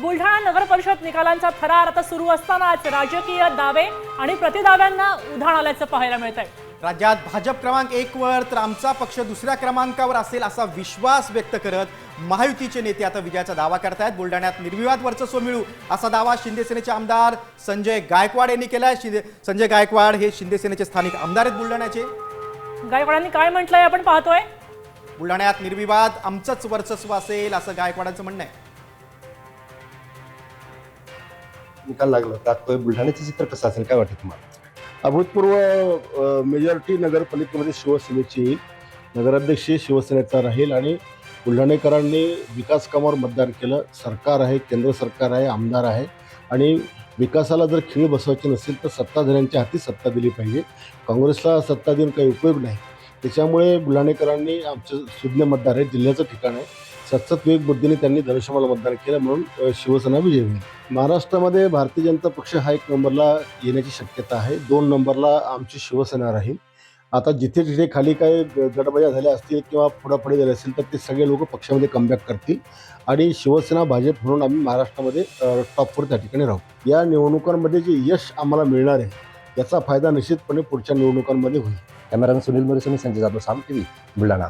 बुलढाणा नगर परिषद निकालांचा थरार आता सुरू असतानाच राजकीय दावे आणि प्रतिदाव्यांना उधाण आल्याचं पाहायला मिळत आहे राज्यात भाजप क्रमांक एक वर तर आमचा पक्ष दुसऱ्या क्रमांकावर असेल असा विश्वास व्यक्त करत महायुतीचे नेते आता विजयाचा दावा करतायत. बुलढाण्यात निर्विवाद वर्चस्व मिळू असा दावा शिंदे सेनेचे आमदार संजय गायकवाड यांनी केलाय. शिंदे संजय गायकवाड हे शिंदे सेनेचे स्थानिक आमदार आहेत बुलढाण्याचे. गायकवाडांनी काय म्हटलंय आपण पाहतोय? बुलढाण्यात निर्विवाद आमचंच वर्चस्व असेल असं गायकवाडांचं म्हणणं आहे. निकाल लागला. त्यात बुलढाण्याचं चित्र कसं असेल? काय वाटतं तुम्हाला? अभूतपूर्व मेजॉरिटी नगरपालिकेमध्ये शिवसेनेची येईल नगराध्यक्ष शिवसेनेचा राहील आणि बुलढाणेकरांनी विकास कामावर मतदान केलं. सरकार आहे केंद्र सरकार आहे आमदार आहे आणि विकासाला जर खीळ बसवायची नसेल तर सत्ताधाऱ्यांच्या हाती सत्ता दिली पाहिजे. काँग्रेसला सत्ता देऊन काही उपयोग नाही. त्याच्यामुळे बुलढाणेकरांनी आमचं सुज्ञ मतदार आहे जिल्ह्याचं ठिकाण आहे. सतत वेग बुद्धीने त्यांनी धनुष्यमाला मतदान केलं म्हणून शिवसेना विजय होईल. महाराष्ट्रामध्ये भारतीय जनता पक्ष हा एक नंबरला येण्याची शक्यता आहे. दोन नंबरला आमची शिवसेना राहील. आता जिथे जिथे खाली काही गडबड्या झाल्या असतील किंवा पुढापुढे झाले असतील तर ते सगळे लोक पक्षामध्ये कमबॅक करतील आणि शिवसेना भाजप म्हणून आम्ही महाराष्ट्रामध्ये टॉपवर त्या ठिकाणी राहू. या निवडणुकांमध्ये जे यश आम्हाला मिळणार आहे याचा फायदा निश्चितपणे पुढच्या निवडणुकांमध्ये होईल. कॅमेरामॅन सुनील मोरे आणि संजय जाधव साम टीव्ही बुलढाणा.